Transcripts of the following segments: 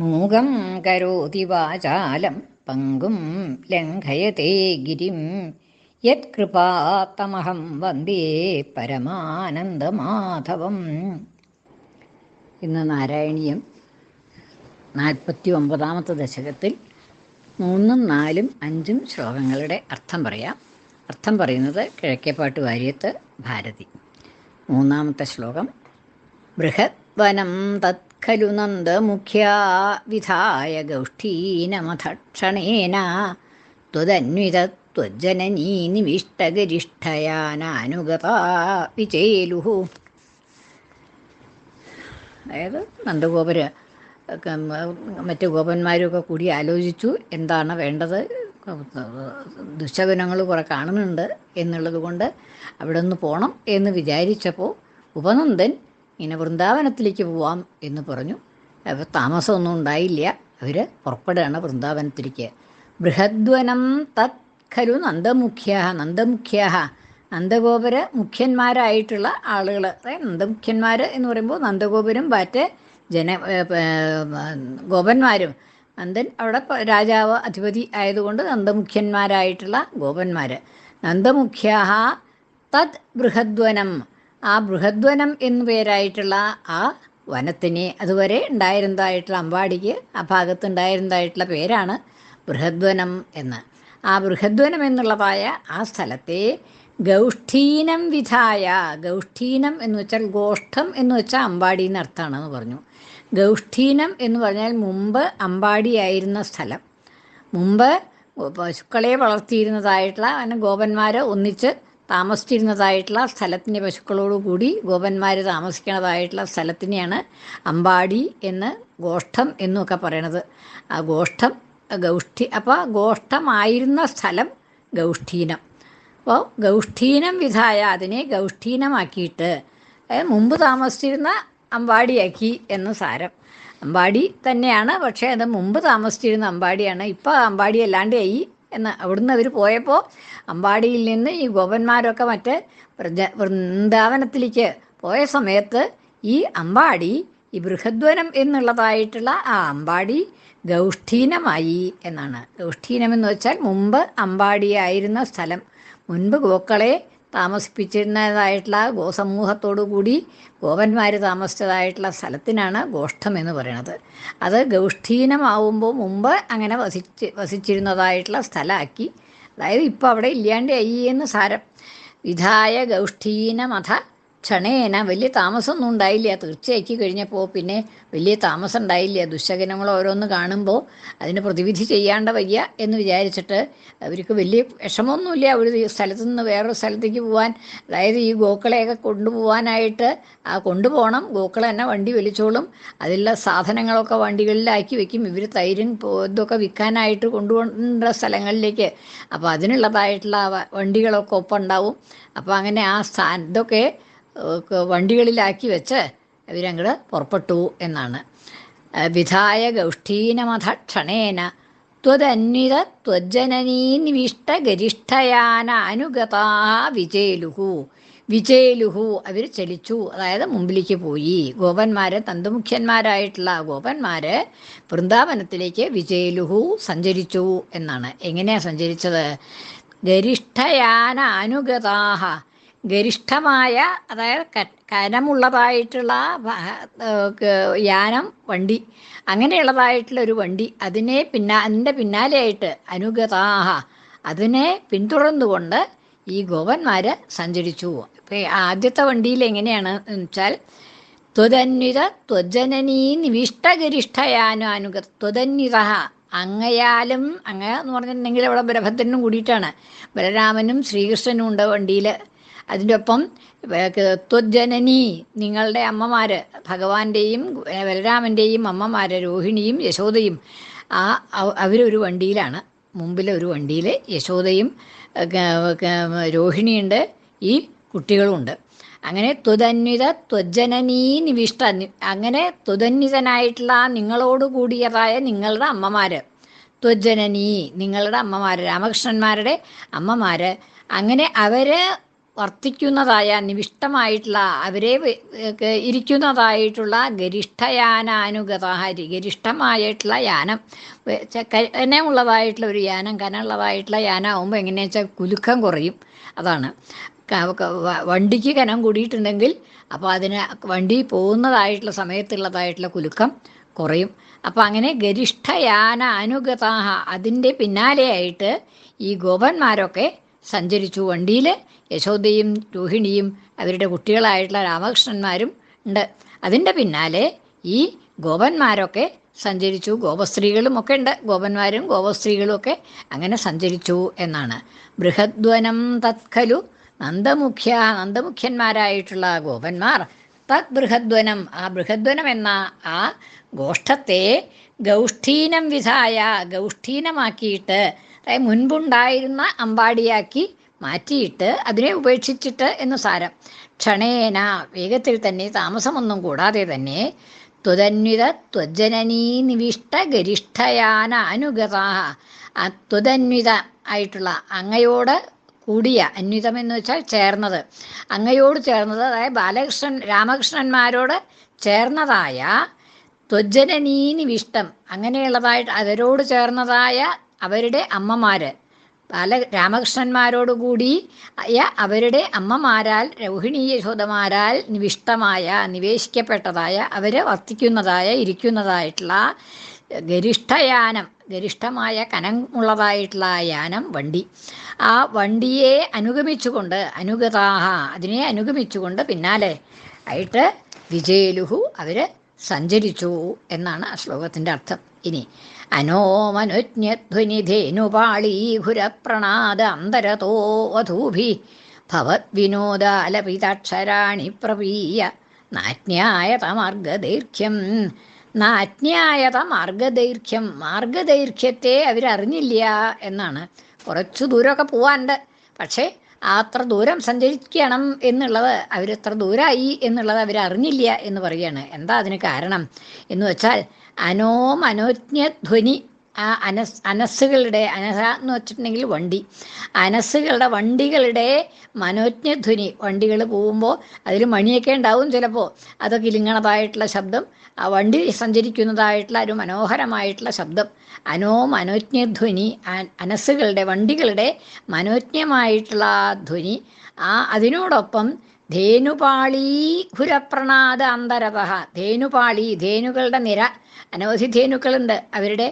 മൂകം കരോതി വാചാലം പങ്കും ലംഘയത്തെ ഗിരിം. യത്കൃപാത്തമഹം വന്ദേ പരമാനന്ദമാധവം. ഇന്ന് നാരായണീയം നാൽപ്പത്തി ഒമ്പതാമത്തെ ദശകത്തിൽ മൂന്നും നാലും അഞ്ചും ശ്ലോകങ്ങളുടെ അർത്ഥം പറയാം. അർത്ഥം പറയുന്നത് കിഴക്കേപ്പാട്ട് വാര്യത്ത് ഭാരതി. മൂന്നാമത്തെ ശ്ലോകം. ബൃഹദ്വനം തത്ഖലു നന്ദമുഖ്യാ വിധായ ഗൗഷ്ഠീനമഥക്ഷണേന ത്വദന്വിത निविष्टगरिष्ठया नानुगता विचेलुः। അതായത് നന്ദഗോപര് മറ്റ് ഗോപന്മാരൊക്കെ കൂടി ആലോചിച്ചു എന്താണ് വേണ്ടത്? ദുശകുനങ്ങൾ കുറെ കാണുന്നുണ്ട് എന്നുള്ളത് കൊണ്ട് അവിടെ നിന്ന് പോകണം എന്ന് വിചാരിച്ചപ്പോൾ ഉപനന്ദൻ ഇങ്ങനെ വൃന്ദാവനത്തിലേക്ക് പോവാം എന്ന് പറഞ്ഞു. അപ്പോൾ താമസമൊന്നും ഉണ്ടായില്ല. അവർ പുറപ്പെടുകയാണ് വൃന്ദാവനത്തിലേക്ക്. ബൃഹദ്വനം തത് ഖലു നന്ദമുഖ്യ നന്ദമുഖ്യ നന്ദഗോപുര മുഖ്യന്മാരായിട്ടുള്ള ആളുകൾ നന്ദമുഖ്യന്മാർ എന്ന് പറയുമ്പോൾ നന്ദഗോപുരം മറ്റ് ജന ഗോപന്മാരും. നന്ദൻ അവിടെ രാജാവ് അധിപതി ആയതുകൊണ്ട് നന്ദമുഖ്യന്മാരായിട്ടുള്ള ഗോപന്മാർ നന്ദമുഖ്യ തത് ബൃഹദ്വനം. ആ ബൃഹദ്വനം എന്നു പേരായിട്ടുള്ള ആ വനത്തിന് അതുവരെ ഉണ്ടായിരുന്നതായിട്ടുള്ള അമ്പാടിക്ക് ആ ഭാഗത്ത് ഉണ്ടായിരുന്നതായിട്ടുള്ള പേരാണ് ബൃഹദ്വനം എന്ന്. ആ ബൃഹദ്വനം എന്നുള്ളതായ ആ സ്ഥലത്തെ ഗൗഷ്ഠീനം വിധായ. ഗൗഷ്ഠീനം എന്ന് വെച്ചാൽ ഗോഷ്ഠം എന്ന് വെച്ചാൽ അമ്പാടി എന്നർത്ഥമാണെന്ന് പറഞ്ഞു. ഗൗഷ്ഠീനം എന്ന് പറഞ്ഞാൽ മുമ്പ് അമ്പാടിയായിരുന്ന സ്ഥലം. മുമ്പ് പശുക്കളെ വളർത്തിയിരുന്നതായിട്ടുള്ള ഗോപന്മാരെ ഒന്നിച്ച് താമസിച്ചിരുന്നതായിട്ടുള്ള സ്ഥലത്തിന്റെ പശുക്കളോടുകൂടി ഗോപന്മാർ താമസിക്കുന്നതായിട്ടുള്ള സ്ഥലത്തിനെയാണ് അമ്പാടി എന്ന് ഗോഷ്ഠം എന്നൊക്കെ പറയണത്. ആ ഗോഷ്ഠം ഗൗഷ്ഠി അപ്പോൾ ഗോഷ്ഠമായിരുന്ന സ്ഥലം ഗൗഷ്ഠീനം. അപ്പോൾ ഗൗഷ്ഠീനം വിധായ അതിനെ ഗൗഷ്ഠീനമാക്കിയിട്ട് മുമ്പ് താമസിച്ചിരുന്ന അമ്പാടിയാക്കി എന്ന് സാരം. അമ്പാടി തന്നെയാണ് പക്ഷേ അത് മുമ്പ് താമസിച്ചിരുന്ന അമ്പാടിയാണ്. ഇപ്പോൾ അമ്പാടി അല്ലാണ്ടായി എന്ന് അവിടുന്ന് അവർ പോയപ്പോൾ അമ്പാടിയിൽ നിന്ന് ഈ ഗോപന്മാരൊക്കെ മറ്റ് പ്രജ വൃന്ദാവനത്തിലേക്ക് പോയ സമയത്ത് ഈ അമ്പാടി ഈ ബൃഹദ്വനം എന്നുള്ളതായിട്ടുള്ള ആ അമ്പാടി ഗൗഷ്ഠീനമായി എന്നാണ്. ഗൗഷ്ഠീനം എന്ന് വെച്ചാൽ മുമ്പ് അമ്പാടിയായിരുന്ന സ്ഥലം. മുൻപ് ഗോക്കളെ താമസിപ്പിച്ചിരുന്നതായിട്ടുള്ള ഗോസമൂഹത്തോടു കൂടി ഗോപന്മാർ താമസിച്ചതായിട്ടുള്ള സ്ഥലത്തിനാണ് ഗോഷ്ഠം എന്ന് പറയുന്നത്. അത് ഗൗഷ്ഠീനമാവുമ്പോൾ മുമ്പ് അങ്ങനെ വസിച്ച് വസിച്ചിരുന്നതായിട്ടുള്ള സ്ഥലമാക്കി അതായത് ഇപ്പോൾ അവിടെ ഇല്ലാണ്ടായി എന്ന് സാരം. വിധായ ഗൗഷ്ഠീനമഥ ക്ഷണേന വലിയ താമസമൊന്നും ഉണ്ടായില്ല. തീർച്ചയാക്കി കഴിഞ്ഞപ്പോൾ പിന്നെ വലിയ താമസം ഉണ്ടായില്ല. ദുശകനങ്ങൾ ഓരോന്ന് കാണുമ്പോൾ അതിന് പ്രതിവിധി ചെയ്യാണ്ട വയ്യ എന്ന് വിചാരിച്ചിട്ട് അവർക്ക് വലിയ വിഷമമൊന്നുമില്ല. ഒരു സ്ഥലത്തു നിന്ന് വേറൊരു സ്ഥലത്തേക്ക് പോകാൻ അതായത് ഈ ഗോക്കളെയൊക്കെ കൊണ്ടുപോകാനായിട്ട് ആ കൊണ്ടുപോകണം. ഗോക്കൾ തന്നെ വണ്ടി വലിച്ചോളും. അതിലുള്ള സാധനങ്ങളൊക്കെ വണ്ടികളിലാക്കി വെക്കും. ഇവർ തൈരും ഇതൊക്കെ വിൽക്കാനായിട്ട് കൊണ്ടുപോകേണ്ട സ്ഥലങ്ങളിലേക്ക്. അപ്പോൾ അതിനുള്ളതായിട്ടുള്ള വണ്ടികളൊക്കെ ഒപ്പം ഉണ്ടാവും അപ്പോൾ അങ്ങനെ ആ സ്ഥാന ഇതൊക്കെ വണ്ടികളിലാക്കി വെച്ച് ഇവരങ്ങോട്ട് പുറപ്പെട്ടു എന്നാണ്. വിധായ ഗൗഷ്ഠീനമധക്ഷണേന ത്വതന്വിത ത്വജ്ജനനീ നിവിഷ്ട ഗരിഷ്ഠയാന അനുഗതാ വിജയലുഹു വിജയലുഹു അവർ ചലിച്ചു. അതായത് മുമ്പിലേക്ക് പോയി. ഗോപന്മാര് തന്തുമുഖ്യന്മാരായിട്ടുള്ള ഗോപന്മാര് വൃന്ദാവനത്തിലേക്ക് വിജയലുഹു സഞ്ചരിച്ചു എന്നാണ്. എങ്ങനെയാ സഞ്ചരിച്ചത്? ഗരിഷ്ഠയാന അനുഗതാഹ ഗരിഷ്ഠമായ അതായത് കനമുള്ളതായിട്ടുള്ള യാനം വണ്ടി അങ്ങനെയുള്ളതായിട്ടുള്ള ഒരു വണ്ടി അതിനെ പിന്നാ അതിന്റെ പിന്നാലെയായിട്ട് അനുഗതാഹ അതിനെ പിന്തുടർന്നുകൊണ്ട് ഈ ഗോപന്മാർ സഞ്ചരിച്ചു ഇപ്പം ആദ്യത്തെ വണ്ടിയിൽ എങ്ങനെയാണ് വെച്ചാൽ ത്വതന്വിത ത്വജനനീ അനുഗ ത്വതന്വിത അങ്ങയാലും അങ്ങ എന്ന് പറഞ്ഞിട്ടുണ്ടെങ്കിൽ അവിടെ ബലഭദ്രനും കൂടിയിട്ടാണ്. ബലരാമനും ശ്രീകൃഷ്ണനും ഉണ്ട് വണ്ടിയിൽ അതിന്റെ ഒപ്പം ത്വജനനി നിങ്ങളുടെ അമ്മമാർ ഭഗവാന്റെയും ബലരാമന്റെയും അമ്മമാർ രോഹിണിയും യശോദയും ആ അവരൊരു വണ്ടിയിലാണ്. മുമ്പിലെ ഒരു വണ്ടിയിൽ യശോദയും രോഹിണിയുണ്ട് ഈ കുട്ടികളുമുണ്ട് അങ്ങനെ ത്വതന്വിത ത്വജനനീ നിവിഷ്ട അങ്ങനെ ത്വതന്വിതനായിട്ടുള്ള നിങ്ങളോട് കൂടിയതായ നിങ്ങളുടെ അമ്മമാർ ത്വജനനീ നിങ്ങളുടെ അമ്മമാർ രാമകൃഷ്ണന്മാരുടെ അമ്മമാർ അങ്ങനെ അവർ വർത്തിക്കുന്നതായ നിവിഷ്ടമായിട്ടുള്ള അവരെ ഇരിക്കുന്നതായിട്ടുള്ള ഗരിഷ്ഠയാനാനുഗത ഗരിഷ്ഠയാനാനുഗതാഹരി ഗരിഷ്ഠമായിട്ടുള്ള യാനം എന്നെ ഉള്ളതായിട്ടുള്ള ഒരു യാനം കനമുള്ളതായിട്ടുള്ള യാനാവുമ്പോൾ എങ്ങനെയാ വെച്ചാൽ കുലുക്കം കുറയും. അതാണ്. വണ്ടിക്ക് കനം കൂടിയിട്ടുണ്ടെങ്കിൽ അപ്പോൾ അതിന് വണ്ടി പോകുന്നതായിട്ടുള്ള സമയത്തുള്ളതായിട്ടുള്ള കുലുക്കം കുറയും. അപ്പോൾ അങ്ങനെ ഗരിഷ്ഠയാന അനുഗതാഹ അതിന്റെ പിന്നാലെയായിട്ട് ഈ ഗോപന്മാരൊക്കെ സഞ്ചരിച്ചു വണ്ടിയിൽ യശോദയും രോഹിണിയും അവരുടെ കുട്ടികളായിട്ടുള്ള രാമകൃഷ്ണന്മാരും ഉണ്ട്. അതിന്റെ പിന്നാലെ ഈ ഗോപന്മാരൊക്കെ സഞ്ചരിച്ചു. ഗോപസ്ത്രീകളും ഒക്കെ ഉണ്ട്. ഗോപന്മാരും ഗോപസ്ത്രീകളും ഒക്കെ അങ്ങനെ സഞ്ചരിച്ചു എന്നാണ്. ബൃഹദ്വനം തത്കലു നന്ദമുഖ്യ നന്ദമുഖ്യന്മാരായിട്ടുള്ള ഗോപന്മാർ തത് ബൃഹദ്വനം. ആ ബൃഹദ്വനം എന്ന ആ ഗോഷ്ഠത്തെ ഗൗഷ്ഠീനം വിധായ ഗൗഷ്ഠീനമാക്കിയിട്ട് മുൻപുണ്ടായിരുന്ന അമ്പാടിയാക്കി മാറ്റിയിട്ട് അതിനെ ഉപേക്ഷിച്ചിട്ട് എന്ന് സാരം. ക്ഷണേന വേഗത്തിൽ തന്നെ താമസമൊന്നും കൂടാതെ തന്നെ ത്വതന്വിത ത്വജനനീ നിവിഷ്ട ഗരിഷ്ഠയാന അനുഗതാ. ആ ത്വതന്വിത ആയിട്ടുള്ള അങ്ങയോട് കൂടിയ അന്വിതം എന്ന് വെച്ചാൽ ചേർന്നത്. അങ്ങയോട് ചേർന്നത് അതായത് ബാലകൃഷ്ണൻ രാമകൃഷ്ണന്മാരോട് ചേർന്നതായ ത്വജനനീനിവിഷ്ടം അങ്ങനെയുള്ളതായിട്ട് അവരോട് ചേർന്നതായ അവരുടെ അമ്മമാര്. പല രാമകൃഷ്ണന്മാരോടുകൂടി അവരുടെ അമ്മമാരാൽ രോഹിണി യശോദമാരാൽ നിവിഷ്ടമായ നിവേശിക്കപ്പെട്ടതായ അവർ വർത്തിക്കുന്നതായ ഇരിക്കുന്നതായിട്ടുള്ള ഗരിഷ്ഠയാനം ഗരിഷ്ഠമായ കനമുള്ളതായിട്ടുള്ള യാനം വണ്ടി. ആ വണ്ടിയെ അനുഗമിച്ചുകൊണ്ട് അനുഗതാഹ അതിനെ അനുഗമിച്ചുകൊണ്ട് പിന്നാലെ ആയിട്ട് വിജയലുഹു അവർ സഞ്ചരിച്ചു എന്നാണ് ആ ശ്ലോകത്തിന്റെ അർത്ഥം. ഇനി അന്തരതോ വധൂഭി ഭവദ്വിനോദാലപിതാക്ഷരാണി പ്രവീയ നാജ്ഞായത മാർഗദൈർഘ്യം നാജ്ഞായത മാർഗദൈർഘ്യം മാർഗദൈർഘ്യത്തെ അവരറിഞ്ഞില്ല എന്നാണ്. കുറച്ചു ദൂരമൊക്കെ പോവാണ്ട് പക്ഷേ അത്ര ദൂരം സഞ്ചരിക്കണം എന്നുള്ളത് അവരത്ര ദൂരമായി എന്നുള്ളത് അവരറിഞ്ഞില്ല എന്ന് പറയുകയാണ്. എന്താ അതിന് കാരണം? എന്ന് വെച്ചാൽ അനോം അനോജ്ഞധ്വനി ആ അനസ് അനസ്സുകളുടെ അനസ എന്ന് വെച്ചിട്ടുണ്ടെങ്കിൽ വണ്ടി. അനസ്സുകളുടെ വണ്ടികളുടെ മനോജ്ഞധ്വനി വണ്ടികൾ പോകുമ്പോൾ അതിൽ മണിയൊക്കെ ഉണ്ടാവും ചിലപ്പോൾ. അതൊക്കെ ഇലിങ്ങണതായിട്ടുള്ള ശബ്ദം. ആ വണ്ടി സഞ്ചരിക്കുന്നതായിട്ടുള്ള ഒരു മനോഹരമായിട്ടുള്ള ശബ്ദം. അനോ മനോജ്ഞധ്വനി അനസ്സുകളുടെ വണ്ടികളുടെ മനോജ്ഞമായിട്ടുള്ള ധ്വനി. ആ അതിനോടൊപ്പം ധേനുപാളി ഘുരപ്രണാദ അന്തരവഹ. ധേനുപാളി ധേനുകളുടെ നിര. അനവധി ധേനുക്കളുണ്ട്. അവരുടെ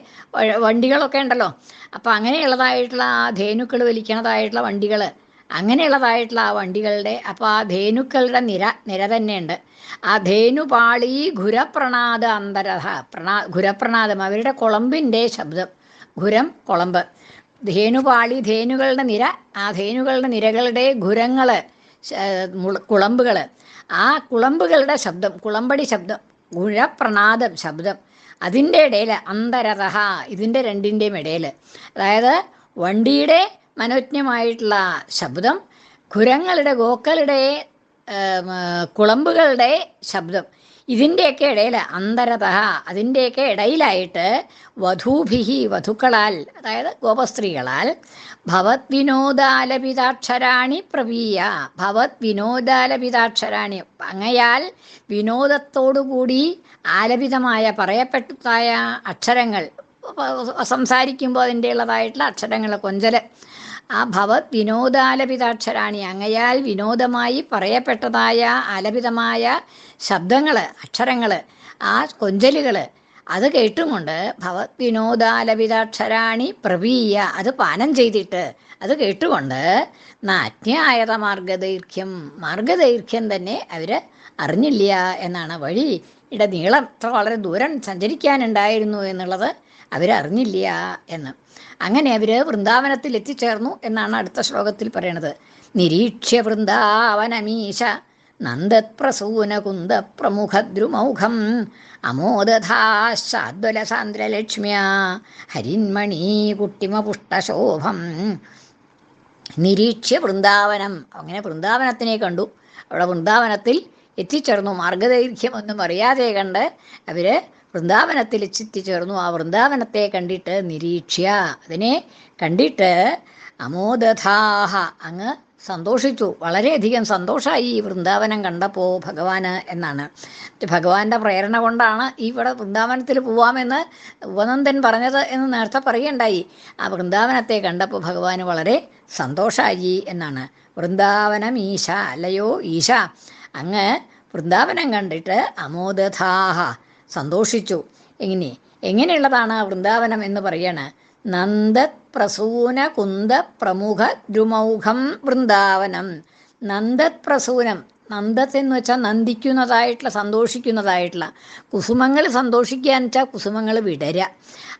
വണ്ടികളൊക്കെ ഉണ്ടല്ലോ. അപ്പം അങ്ങനെയുള്ളതായിട്ടുള്ള ആ ധേനുക്കൾ വലിക്കണതായിട്ടുള്ള വണ്ടികൾ അങ്ങനെയുള്ളതായിട്ടുള്ള ആ വണ്ടികളുടെ അപ്പോൾ ആ ധേനുക്കളുടെ നിര നിര തന്നെയുണ്ട്. ആ ധേനുപാളി ഘുരപ്രണാദ അന്തരഥ പ്രണാ ഘുരപ്രണാദം അവരുടെ കുളമ്പിന്റെ ശബ്ദം. ഘുരം കുളമ്പ്. ധേനുപാളി ധേനുകളുടെ നിര. ആ ധേനുകളുടെ നിരകളുടെ ഘുരങ്ങൾ കുളമ്പുകൾ ആ കുളമ്പുകളുടെ ശബ്ദം കുളമ്പടി ശബ്ദം ഉഴപ്രണാദം ശബ്ദം അതിന്റെ ഇടയിൽ അന്തരതഹ ഇതിന്റെ രണ്ടിന്റെയും ഇടയിൽ. അതായത് വണ്ടിയുടെ മനോജ്ഞമായിട്ടുള്ള ശബ്ദം ഖുരങ്ങളുടെ ഗോക്കളുടെ കുളമ്പുകളുടെ ശബ്ദം. ഇതിന്റെയൊക്കെ ഇടയിൽ അന്തരത അതിന്റെയൊക്കെ ഇടയിലായിട്ട് വധൂഭിഹി വധുക്കളാൽ അതായത് ഗോപസ്ത്രീകളാൽ ഭവത് വിനോദാലപിതാക്ഷരാണി പ്രവീയ. ഭവത് വിനോദാലപിതാക്ഷരാണി അങ്ങയാൽ വിനോദത്തോടുകൂടി ആലപിതമായ പറയപ്പെട്ടതായ അക്ഷരങ്ങൾ സംസാരിക്കുമ്പോൾ അതിന്റെ ഉള്ളതായിട്ടുള്ള അക്ഷരങ്ങൾ കൊഞ്ചൽ ആ ഭവത് വിനോദാലപിതാക്ഷരാണി അങ്ങയാൽ വിനോദമായി പറയപ്പെട്ടതായ ആലപിതമായ ശബ്ദങ്ങൾ അക്ഷരങ്ങൾ ആ കൊഞ്ചലുകൾ അത് കേട്ടുകൊണ്ട് ഭവത് വിനോദാലപിതാക്ഷരാണി പ്രവീയ അത് പാനം ചെയ്തിട്ട് അത് കേട്ടുകൊണ്ട് നാജ്ഞായത മാർഗദൈർഘ്യം മാർഗദൈർഘ്യം തന്നെ അവർ അറിഞ്ഞില്ല എന്നാണ് വഴി. ഇട നീളം വളരെ ദൂരം സഞ്ചരിക്കാനുണ്ടായിരുന്നു എന്നുള്ളത് അവരറിഞ്ഞില്ല എന്ന്. അങ്ങനെ അവർ വൃന്ദാവനത്തിൽ എത്തിച്ചേർന്നു എന്നാണ് അടുത്ത ശ്ലോകത്തിൽ പറയണത്. നിരീക്ഷ്യ വൃന്ദാവനമീശ നന്ദത്പ്രസൂന കുന്ദ പ്രമുഖദ്രുമൗഘം അമോദധാശാദ്വലസാന്ദ്രലക്ഷ്മ്യ ഹരിന്മണി കുട്ടിമപുഷ്ടശോഭം നിരീക്ഷ്യ വൃന്ദാവനം. അങ്ങനെ വൃന്ദാവനത്തിനെ കണ്ടു. അവിടെ വൃന്ദാവനത്തിൽ എത്തിച്ചേർന്നു. മാർഗദൈർഘ്യമൊന്നും അറിയാതെ കണ്ട് അവർ വൃന്ദാവനത്തിൽ എത്തിച്ചേർന്നു ആ വൃന്ദാവനത്തെ കണ്ടിട്ട് നിരീക്ഷ്യ. അതിനെ കണ്ടിട്ട് അമോദധാഹ അങ്ങ് സന്തോഷിച്ചു. വളരെയധികം സന്തോഷമായി ഈ വൃന്ദാവനം കണ്ടപ്പോൾ ഭഗവാന് എന്നാണ്. ഭഗവാന്റെ പ്രേരണ കൊണ്ടാണ് ഇവിടെ വൃന്ദാവനത്തിൽ പോവാമെന്ന് ഉപനന്ദൻ പറഞ്ഞത് എന്ന് നേരത്തെ പറയുണ്ടായി. ആ വൃന്ദാവനത്തെ കണ്ടപ്പോൾ ഭഗവാന് വളരെ സന്തോഷമായി എന്നാണ്. വൃന്ദാവനം ഈശ അല്ലയോ ഈശ അങ്ങ് വൃന്ദാവനം കണ്ടിട്ട് അമോദധാഹ സന്തോഷിച്ചു. എങ്ങനെ? എങ്ങനെയുള്ളതാണ് ആ വൃന്ദാവനം എന്ന് പറയണ. നന്ദ പ്രസൂന കുന്ത പ്രമുഖ ദ്രുമൗഖം വൃന്ദാവനം. നന്ദത് പ്രസൂനം നന്ദത്ത് എന്ന് വെച്ചാൽ നന്ദിക്കുന്നതായിട്ടുള്ള സന്തോഷിക്കുന്നതായിട്ടുള്ള. കുസുമങ്ങൾ സന്തോഷിക്കുക വെച്ചാൽ കുസുമങ്ങൾ വിടരുക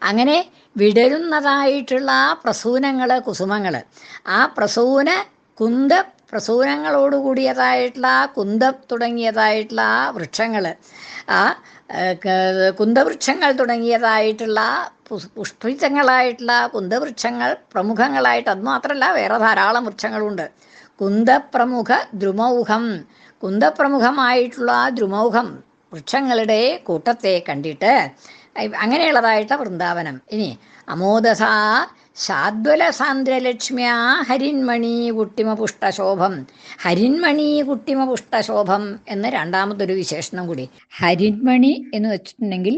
അങ്ങനെ വിടരുന്നതായിട്ടുള്ള ആ പ്രസൂനങ്ങൾ കുസുമങ്ങൾ ആ പ്രസൂന കുന്ത പ്രസൂനങ്ങളോട് കൂടിയതായിട്ടുള്ള കുന്തം തുടങ്ങിയതായിട്ടുള്ള ആ വൃക്ഷങ്ങൾ ആ കുന്തവൃക്ഷങ്ങൾ തുടങ്ങിയതായിട്ടുള്ള പുഷ്പിച്ചങ്ങളായിട്ടുള്ള കുന്തവൃക്ഷങ്ങൾ പ്രമുഖങ്ങളായിട്ട് അത് മാത്രമല്ല വേറെ ധാരാളം വൃക്ഷങ്ങളുണ്ട്. കുന്തപ്രമുഖ ദ്രുമൗഹം. കുന്തപ്രമുഖമായിട്ടുള്ള ദ്രുമൗഹം വൃക്ഷങ്ങളുടെ കൂട്ടത്തെ കണ്ടിട്ട് അങ്ങനെയുള്ളതായിട്ട് വൃന്ദാവനം. ഇനി അമോദസ ശാദ്വല സാന്ദ്രലക്ഷ്മ്യാ ഹരിന്മണി കുട്ടിമ പുഷ്ടശോഭം ഹരിന്മണി കുട്ടിമ പുഷ്ടശോഭം എന്ന് രണ്ടാമതൊരു വിശേഷണം കൂടി. ഹരിന്മണി എന്ന് വെച്ചിട്ടുണ്ടെങ്കിൽ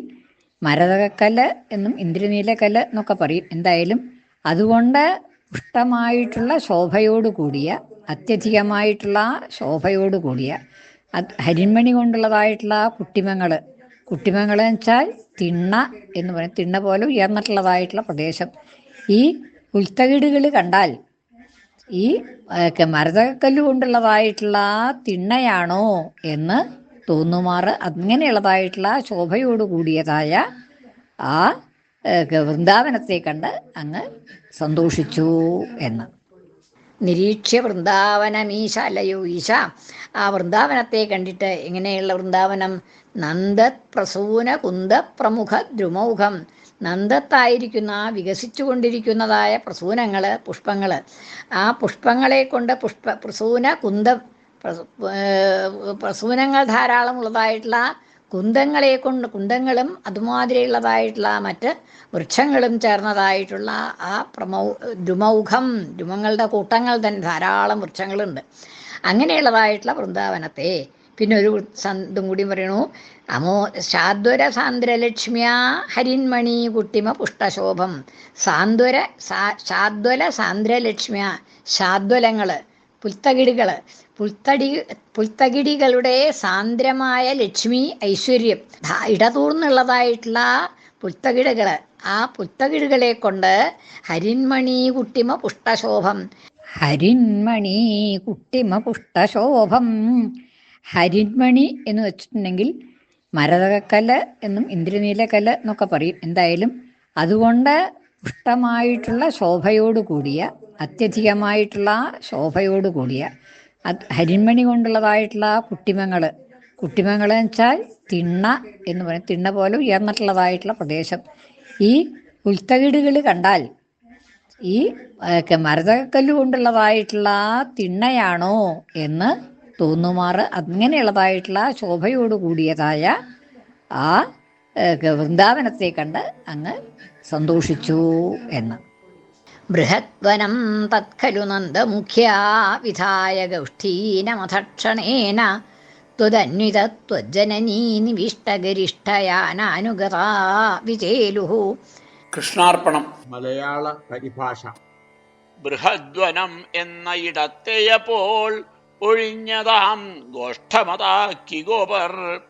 മരതകക്കല്ല് എന്നും ഇന്ദ്രനീലക്കല്ല് എന്നൊക്കെ പറയും. എന്തായാലും അതുകൊണ്ട് പുഷ്ടമായിട്ടുള്ള ശോഭയോട് കൂടിയ അത്യധികമായിട്ടുള്ള ശോഭയോട് കൂടിയ അത് ഹരിന്മണി കൊണ്ടുള്ളതായിട്ടുള്ള കുട്ടിമങ്ങൾ കുട്ടിമങ്ങൾ വെച്ചാൽ തിണ്ണ എന്ന് പറയും. തിണ്ണ പോലെ ഉയർന്നിട്ടുള്ളതായിട്ടുള്ള പ്രദേശം. ഈ പുൽത്തകിടുകൾ കണ്ടാൽ ഈ മരതക്കല്ല് കൊണ്ടുള്ളതായിട്ടുള്ള തിണ്ണയാണോ എന്ന് തോന്നുമാറ് അങ്ങനെയുള്ളതായിട്ടുള്ള ശോഭയോട് കൂടിയതായ ആ വൃന്ദാവനത്തെ കണ്ട് അങ്ങ് സന്തോഷിച്ചു എന്ന്. നിരീക്ഷ്യ വൃന്ദാവനമീശ അല്ലയോ ഈശ. ആ വൃന്ദാവനത്തെ കണ്ടിട്ട് എങ്ങനെയുള്ള വൃന്ദാവനം നന്ദ പ്രസൂന കുന്ദ പ്രമുഖ ദ്രുമൗഖം നന്ദത്തായിരിക്കുന്ന വികസിച്ചു കൊണ്ടിരിക്കുന്നതായ പ്രസൂനങ്ങൾ പുഷ്പങ്ങൾ ആ പുഷ്പങ്ങളെ കൊണ്ട് പുഷ്പ പ്രസൂന കുന്തം പ്രസൂനങ്ങൾ ധാരാളമുള്ളതായിട്ടുള്ള കുന്തങ്ങളെ കൊണ്ട് കുന്തങ്ങളും അതുമാതിരിയുള്ളതായിട്ടുള്ള മറ്റ് വൃക്ഷങ്ങളും ചേർന്നതായിട്ടുള്ള ആ പ്രമൗ ദ്രുമൗഖം ദ്രുമങ്ങളുടെ കൂട്ടങ്ങൾ തന്നെ ധാരാളം വൃക്ഷങ്ങളുണ്ട്. അങ്ങനെയുള്ളതായിട്ടുള്ള വൃന്ദാവനത്തെ. പിന്നെ ഒരു സന്തും കൂടി പറയണു. അമോ ശാദ്വര സാന്ദ്രലക്ഷ്മ്യാ ഹരിന്മണി കുട്ടിമ പുഷ്ടശോഭം. സാന്ദ്വര ശാദ്വല സാന്ദ്രലക്ഷ്മ്യ ശാദ്വലങ്ങൾ പുൽത്തകിടികൾ പുൽത്തടി പുൽത്തകിടികളുടെ സാന്ദ്രമായ ലക്ഷ്മി ഐശ്വര്യം. ഇടതൂർന്നുള്ളതായിട്ടുള്ള പുൽത്തകിടുകൾ ആ പുൽത്തകിടുകളെ കൊണ്ട് ഹരിന്മണി കുട്ടിമ പുഷ്ടശോഭം. ഹരിന്മണി കുട്ടിമ പുഷ്ടശോഭം. ഹരിന്മണി എന്ന് വെച്ചിട്ടുണ്ടെങ്കിൽ മരതകക്കല്ല് എന്നും ഇന്ദ്രനീലക്കല്ല് എന്നൊക്കെ പറയും. എന്തായാലും അതുകൊണ്ട് പുഷ്ടമായിട്ടുള്ള ശോഭയോട് കൂടിയ അത്യധികമായിട്ടുള്ള ശോഭയോട് കൂടിയ ഹരിമണി കൊണ്ടുള്ളതായിട്ടുള്ള കുട്ടിമങ്ങൾ കുട്ടിമങ്ങൾ എന്ന് വെച്ചാൽ തിണ്ണ എന്ന് പറയും. തിണ്ണ പോലെ ഉയർന്നിട്ടുള്ളതായിട്ടുള്ള പ്രദേശം. ഈ പുൽത്തകിടുകൾ കണ്ടാൽ ഈ മരതകക്കല്ല് കൊണ്ടുള്ളതായിട്ടുള്ള തിണ്ണയാണോ എന്ന് തോന്നുമാറ്. അങ്ങനെയുള്ളതായിട്ടുള്ള ശോഭയോട് കൂടിയതായ ആ വൃന്ദാവനത്തെ കണ്ട് അങ്ങ് സന്തോഷിച്ചു എന്ന്. ബൃഹദ്വനം തത്ഖലു നന്ദമുഖ്യാ വിധായ ഗൗഷ്ഠീനമഥക്ഷണേന ത്വദന്വിതത്വജ്ജനനീ നിവിഷ്ടഗരിഷ്ഠയാനാനുഗതാ വിചേലുഃ കൃഷ്ണാർപ്പണം. മലയാള പരിഭാഷ. ബൃഹദ്വനം എന്ന ഇടത്തെയപ്പോൾ ഒഴിഞ്ഞതാം ഗോഷ്ഠമതാക്കി ഗോപർ.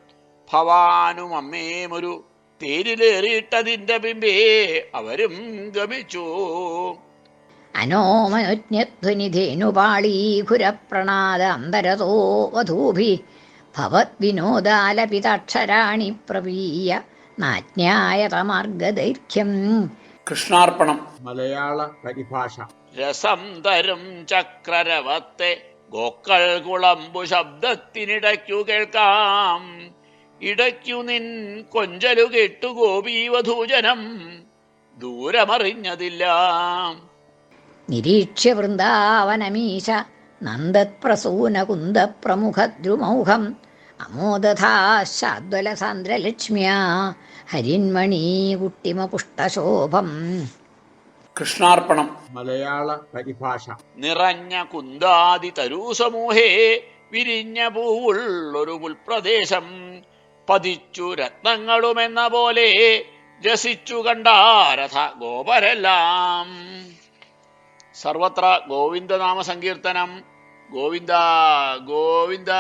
ഭവാനും അമ്മേമൊരു തേരിലേറിയിട്ടതിന്റെ പിമ്പേ അവരും ഗമിച്ചു. അനോമനുജ്ഞധ്വനിധേനുപാളീഘുരപ്രണാദ അന്തരതോ വധൂഭി ഭവദ്വിനോദാലപിതാക്ഷരാണി പ്രവീയ നാജ്ഞായതമാർഗദൈർഘ്യം കൃഷ്ണാർപ്പണം. മലയാള പരിഭാഷ. രസം തരും ചക്രരവത്തെ ഗോക്കൾ കുളമ്പു ശബ്ദത്തിനിടയ്ക്കു കേൾക്കാം. ഇടയ്ക്കു നിൻ കൊഞ്ചലു കേട്ടു ഗോപീവധൂജനം. ദൂരമറിഞ്ഞതില്ല. നിരീക്ഷ്യ വൃന്ദാവനമീശ നന്ദത്പ്രസൂനകുന്ദപ്രമുഖദ്രുമൗഹം അമോദധാശാദ്വലസാന്ദ്രലക്ഷ്മ്യാ ഹരിന്മണീ കുട്ടിമപുഷ്ടശോഭം കൃഷ്ണാർപ്പണം. മലയാള പരിഭാഷ. നിറഞ്ഞ കുന്താതി തരൂസമൂഹേ വിരിഞ്ഞ പൂവുള്ളൊരു ഉൾപ്രദേശം പതിച്ചു രത്നങ്ങളുമെന്ന പോലെ രസിച്ചു കണ്ടാരഥ ഗോപരെല്ലാം സർവത്ര ഗോവിന്ദനാമ സങ്കീർത്തനം ഗോവിന്ദ ഗോവിന്ദ.